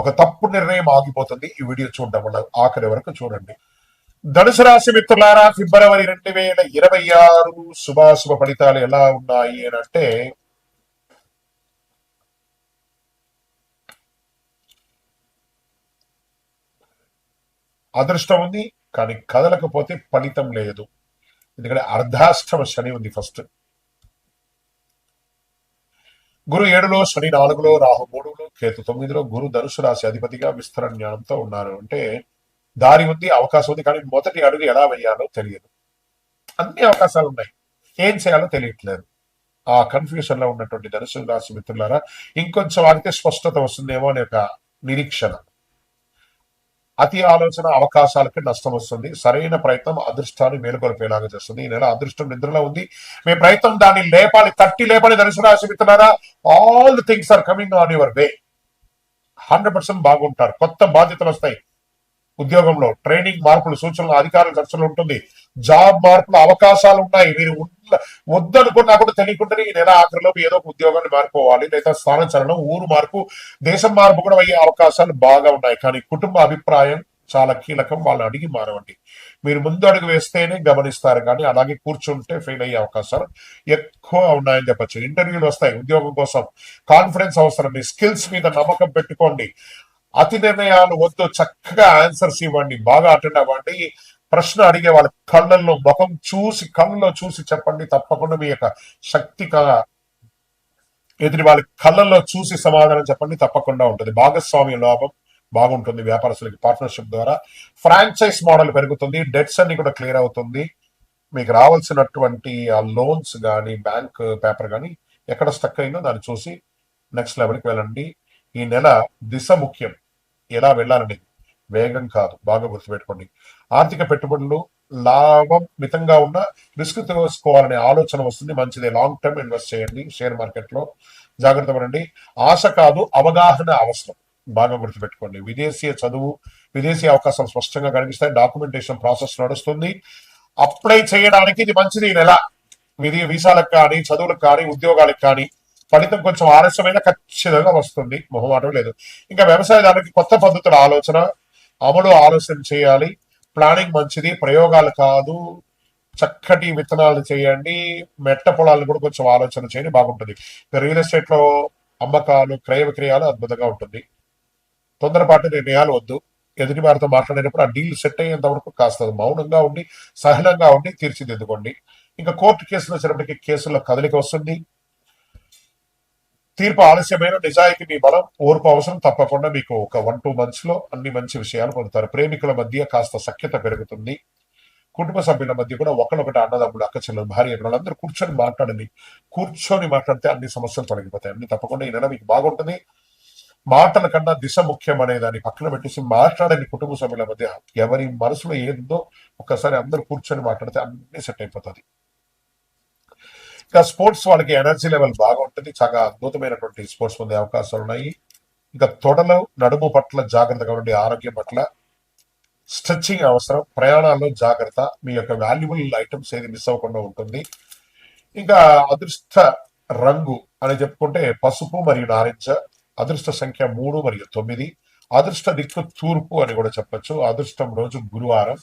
ఒక తప్పు నిర్ణయం ఆగిపోతుంది. ఈ వీడియో చూడడం వల్ల ఆఖరి వరకు చూడండి. ధనుసు రాశి మిత్రులారా ఫిబ్రవరి రెండు వేల ఇరవై ఆరు శుభాశుభ ఫలితాలు ఎలా ఉన్నాయి అని అంటే అదృష్టం ఉంది కానీ కదలకపోతే ఫలితం లేదు. ఎందుకంటే అర్ధాష్టమ శని ఉంది ఫస్ట్. గురు ఏడులో శని నాలుగులో రాహు మూడు కేతు తొమ్మిదిలో గురు ధనుసు రాశి అధిపతిగా విస్తరణ జ్ఞానంతో ఉన్నారు. అంటే దారి ఉంది అవకాశం ఉంది కానీ మొదటి అడుగు ఎలా వేయాలో తెలియదు. అన్ని అవకాశాలు ఉన్నాయి. ఏం చేయాలో తెలియట్లేదు. ఆ కన్ఫ్యూషన్లో ఉన్నటువంటి ధనుసు రాశి మిత్రులారా ఇంకొంచెం ఆగితే స్పష్టత వస్తుందేమో అనే ఒక నిరీక్షణ. అతి ఆలోచన అవకాశాలకి నష్టం వస్తుంది. సరైన ప్రయత్నం అదృష్టాన్ని మేలుకొల్పేలాగా చేస్తుంది. ఈ నెల అదృష్టం నిద్రలో ఉంది. మీ ప్రయత్నం దాన్ని లేపాలి తట్టి లేపాలి ధనుసు మిత్రులారా all the things are coming on your way hundred percent బాగుంటారు. కొత్త బాధ్యతలు వస్తాయి. ఉద్యోగంలో ట్రైనింగ్ మార్పులు సూచనలు అధికారుల ఖర్చులు ఉంటుంది. జాబ్ మార్పుల అవకాశాలు ఉన్నాయి. మీరు వద్దనుకున్నా కూడా తెలియకుండానే ఈ నెల ఆఖరిలోపు ఏదో ఒక ఉద్యోగాన్ని మారిపోవాలి. లేదా స్థానచలనం ఊరు మార్పు దేశం మార్పు కూడా అయ్యే అవకాశాలు బాగా ఉన్నాయి. కానీ కుటుంబ అభిప్రాయం చాలా కీలకం. వాళ్ళు అడిగి మారవండి. మీరు ముందు అడుగు వేస్తేనే గమనిస్తారు. కానీ అలాగే కూర్చుంటే ఫెయిల్ అయ్యే అవకాశాలు ఎక్కువ ఉన్నాయని చెప్పచ్చు. ఇంటర్వ్యూలు వస్తాయి. ఉద్యోగం కోసం కాన్ఫిడెన్స్ అవసరం. మీ స్కిల్స్ మీద నమ్మకం పెట్టుకోండి. అతి నిర్ణయాలు వద్దు చక్కగా ఆన్సర్స్ ఇవ్వండి బాగా అటెండ్ అవ్వండి. ప్రశ్న అడిగే వాళ్ళ కళ్ళల్లో ముఖం చూసి కళ్ళలో చూసి చెప్పండి తప్పకుండా మీ యొక్క శక్తి ఎదుటి వాళ్ళ కళ్ళల్లో చూసి సమాధానం చెప్పండి తప్పకుండా ఉంటుంది. భాగస్వామ్య లాభం బాగుంటుంది వ్యాపారస్తులకి పార్ట్నర్షిప్ ద్వారా. ఫ్రాంచైజ్ మోడల్ పెరుగుతుంది డెట్స్ అన్ని కూడా క్లియర్ అవుతుంది. మీకు రావాల్సినటువంటి ఆ లోన్స్ కానీ బ్యాంక్ పేపర్ కానీ ఎక్కడ స్టక్ అయిందో దాన్ని చూసి నెక్స్ట్ లెవెల్కి వెళ్ళండి. ఈ నెల దిశ ముఖ్యం. ఎలా వెళ్ళాలనేది వేగం కాదు. బాగా గుర్తుపెట్టుకోండి. ఆర్థిక పెట్టుబడులు లాభం మితంగా ఉన్న రిస్క్ తీసుకోవాలనే ఆలోచన వస్తుంది. మంచిదే. లాంగ్ టర్మ్ ఇన్వెస్ట్ చేయండి. షేర్ మార్కెట్లో జాగ్రత్త పడండి ఆశ కాదు అవగాహన అవసరం. బాగా గుర్తుపెట్టుకోండి. విదేశీయ చదువు విదేశీ అవకాశాలు స్పష్టంగా కనిపిస్తాయి. డాక్యుమెంటేషన్ ప్రాసెస్ నడుస్తుంది. అప్లై చేయడానికి ఇది మంచిది. ఈ నెల. విధి వీసాలకు కానీ చదువులకు కానీ ఉద్యోగాలకు కానీ ఫలితం కొంచెం ఆలస్యమైన ఖచ్చితంగా వస్తుంది. మొహమాటం లేదు. ఇంకా వ్యవసాయదారునికి కొత్త పద్ధతుల ఆలోచన అమలు ఆలోచన చేయాలి. ప్లానింగ్ మంచిది ప్రయోగాలు కాదు. చక్కటి విత్తనాలు చేయండి. మెట్ట పొలాలను కూడా కొంచెం ఆలోచన చేయండి బాగుంటుంది. రియల్ ఎస్టేట్లో అమ్మకాలు క్రయ విక్రయాలు అద్భుతంగా ఉంటుంది. తొందరపాటు నిర్ణయాలు వద్దు. ఎదుటి వారితో మాట్లాడేటప్పుడు ఆ డీల్ సెట్ అయ్యేంత వరకు కాస్త మౌనంగా ఉండి సహనంగా ఉండి తీర్చిదిద్దుకోండి. ఇంకా కోర్టు కేసులు వచ్చినప్పటికీ కేసుల్లో కదలిక వస్తుంది. తీర్పు ఆలస్యమైన నిజాయితీ మీ బలం ఓర్పు అవసరం తప్పకుండా మీకు ఒక వన్ టూ మంత్స్లో అన్ని మంచి విషయాలు పొందుతారు. ప్రేమికుల మధ్య కాస్త సఖ్యత పెరుగుతుంది. కుటుంబ సభ్యుల మధ్య కూడా ఒకనొకటి అన్నదమ్ముడు అక్క చెల్లెలు భార్య వాళ్ళందరూ కూర్చొని మాట్లాడండి. కూర్చొని మాట్లాడితే అన్ని సమస్యలు తొలగిపోతాయి. అన్ని తప్పకుండా ఈ నెల మీకు బాగుంటుంది. మాటల కన్నా దిశ ముఖ్యం అనే దాన్ని పక్కన పెట్టేసి మాట్లాడని కుటుంబ సభ్యుల మధ్య. ఎవరి మనసులో ఏందో ఒక్కసారి అందరూ కూర్చొని మాట్లాడితే అన్ని సెట్ అయిపోతుంది. ఇంకా స్పోర్ట్స్ వాళ్ళకి ఎనర్జీ లెవెల్ బాగా ఉంటుంది చాలా అద్భుతమైనటువంటి స్పోర్ట్స్ పొందే అవకాశాలు ఉన్నాయి. ఇంకా తొడలు నడుము పట్ల జాగ్రత్తగా ఉండే ఆరోగ్యం పట్ల స్ట్రెచ్చింగ్ అవసరం. ప్రయాణాల్లో జాగ్రత్త. మీ యొక్క వాల్యుబుల్ ఐటమ్స్ ఏది మిస్ అవ్వకుండా ఉంటుంది. ఇంకా అదృష్ట రంగు అని చెప్పుకుంటే పసుపు మరియు నారింజ అదృష్ట సంఖ్య మూడు మరియు తొమ్మిది అదృష్ట దిక్కు తూర్పు అని కూడా చెప్పొచ్చు. అదృష్టం రోజు గురువారం.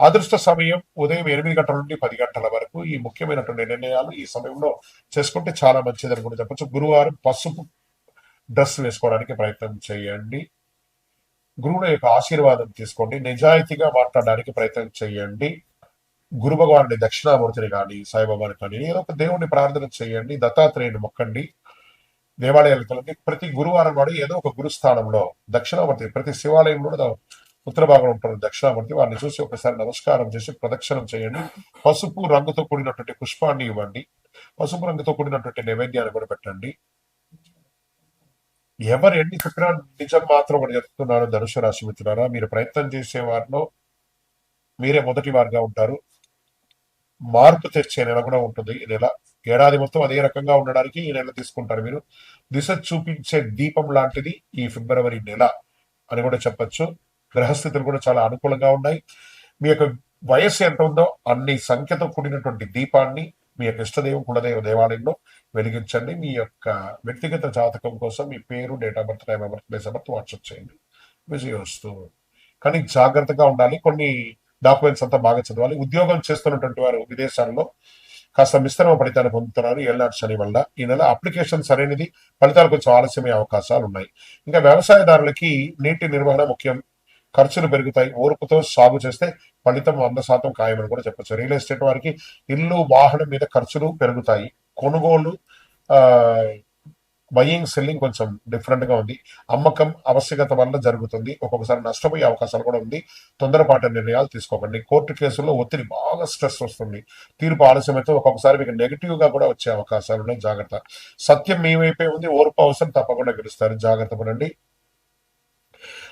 అదృష్ట సమయం ఉదయం ఎనిమిది గంటల నుండి పది గంటల వరకు ఈ ముఖ్యమైనటువంటి నిర్ణయాలు ఈ సమయంలో చేసుకుంటే చాలా మంచిదని కూడా చెప్పచ్చు. గురువారం పసుపు డ్రెస్ వేసుకోవడానికి ప్రయత్నం చేయండి. గురువుల యొక్క ఆశీర్వాదం తీసుకోండి. నిజాయితీగా మాట్లాడడానికి ప్రయత్నం చేయండి. గురు భగవానుడి దక్షిణామూర్తిని కానీ సాయిబాబాని కానీ ఏదో ఒక దేవుడిని ప్రార్థన చేయండి. దత్తాత్రేయుని మొక్కండి. దేవాలయాలకు వెళ్ళండి. ప్రతి గురువారం నాడు ఏదో ఒక గురుస్థానంలో దక్షిణామూర్తి ప్రతి శివాలయంలో ఉత్తర భాగంలో ఉంటారు దక్షిణామూర్తి వారిని చూసి ఒకసారి నమస్కారం చేసి ప్రదక్షిణం చేయండి. పసుపు రంగుతో కూడినటువంటి పుష్పాన్ని ఇవ్వండి. పసుపు రంగుతో కూడినటువంటి నైవేద్యాన్ని కూడా పెట్టండి. ఎవరు ఎన్ని చెప్పినా నిజం మాత్రం ఒకటి చెప్తున్నాను ధనుసు రాశి మిత్రులారా. మీరు ప్రయత్నం చేసే వారిలో మీరే మొదటి వారిగా ఉంటారు. మార్పు తెచ్చే నెల కూడా ఉంటుంది ఈ నెల. ఏడాది మొత్తం అదే రకంగా ఉండడానికి ఈ నెల తీసుకుంటారు మీరు. దిశ చూపించే దీపం లాంటిది ఈ ఫిబ్రవరి నెల అని కూడా చెప్పొచ్చు. గ్రహస్థితులు కూడా చాలా అనుకూలంగా ఉన్నాయి. మీ యొక్క వయస్సు ఎంత ఉందో అన్ని సంఖ్యతో కూడినటువంటి దీపాన్ని మీ యొక్క ఇష్టదేవం కులదేవ దేవాలయంలో వెలిగించండి. మీ యొక్క వ్యక్తిగత జాతకం కోసం మీ పేరు date of birth time of birth place of birth WhatsApp చేయండి. విజయవస్తు కానీ జాగ్రత్తగా ఉండాలి. కొన్ని డాక్యుమెంట్స్ అంతా బాగా చదవాలి. ఉద్యోగం చేస్తున్నటువంటి వారు విదేశాల్లో కాస్త మిశ్రమ ఫలితాన్ని పొందుతున్నారు. ఎల్ఆర్ శని వల్ల. ఈ నెల అప్లికేషన్ సరైనది. ఫలితాలు కొంచెం ఆలస్యమయ్యే అవకాశాలు ఉన్నాయి. ఇంకా వ్యవసాయదారులకి నీటి నిర్వహణ ముఖ్యం. ఖర్చులు పెరుగుతాయి ఓర్పుతో సాగు చేస్తే ఫలితం వంద శాతం ఖాయమని కూడా చెప్పచ్చు. రియల్ ఎస్టేట్ వారికి ఇల్లు వాహనం మీద ఖర్చులు పెరుగుతాయి. కొనుగోలు బయింగ్ సెల్లింగ్ కొంచెం డిఫరెంట్గా ఉంది. అమ్మకం ఆవశ్యకత వల్ల జరుగుతుంది. ఒక్కొక్కసారి నష్టపోయే అవకాశాలు కూడా ఉంది. తొందరపాటు నిర్ణయాలు తీసుకోకండి. కోర్టు కేసుల్లో ఒత్తిడి బాగా స్ట్రెస్ వస్తుంది. తీర్పు ఆలస్యమైతే ఒక్కొక్కసారి మీకు నెగిటివ్గా కూడా వచ్చే అవకాశాలు ఉన్నాయి. జాగ్రత్త. సత్యం మీ వైపే ఉంది. ఓర్పు అవసరం తప్పకుండా గెలుస్తారు. జాగ్రత్త పడండి.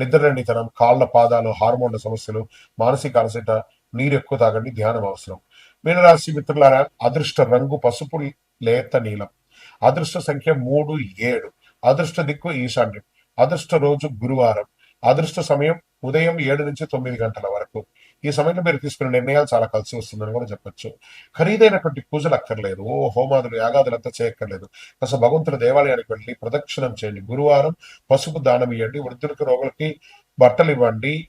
నిద్రలేనితనం కాళ్ళ పాదాలు హార్మోన్ల సమస్యలు మానసిక అలసట నీరు ఎక్కువ తాగండి ధ్యానం అవసరం. మీనరాశి మిత్రులారా అదృష్ట రంగు పసుపు లేత నీలం. అదృష్ట సంఖ్య మూడు ఏడు. అదృష్ట దిక్కు ఈశాన్యం. అదృష్ట రోజు గురువారం. అదృష్ట సమయం ఉదయం ఏడు నుంచి తొమ్మిది గంటల వరకు. ఈ సమయంలో మీరు తీసుకునే నిర్ణయాలు చాలా కలిసి వస్తుందని కూడా చెప్పొచ్చు. ఖరీదైనటువంటి పూజలు అక్కర్లేదు. ఓ హోమాదులు యాగాదులంతా చేయక్కర్లేదు. కాస్త భగవంతుల దేవాలయానికి వెళ్ళి ప్రదక్షిణం చేయండి. గురువారం పసుపు దానం ఇవ్వండి వృద్ధులకు రోగులకి బట్టలు ఇవ్వండి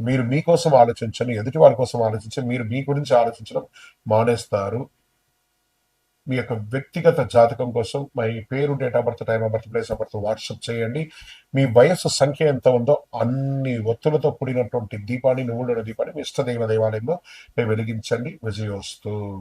మీరు మీకోసం ఆలోచించండి ఎదుటి వారి కోసం ఆలోచించండి మీరు మీ గురించి ఆలోచించడం మానేస్తారు. మీ యొక్క వ్యక్తిగత జాతకం కోసం మీ పేరు date of birth time of birth place of birth WhatsApp చేయండి. మీ వయస్సు సంఖ్య ఎంత ఉందో అన్ని ఒత్తులతో కూడినటువంటి దీపాన్ని నువ్వుల దీపాన్ని మీ ఇష్టదైవ దేవాలయంలో మేము వెలిగించండి. విజయోస్తు.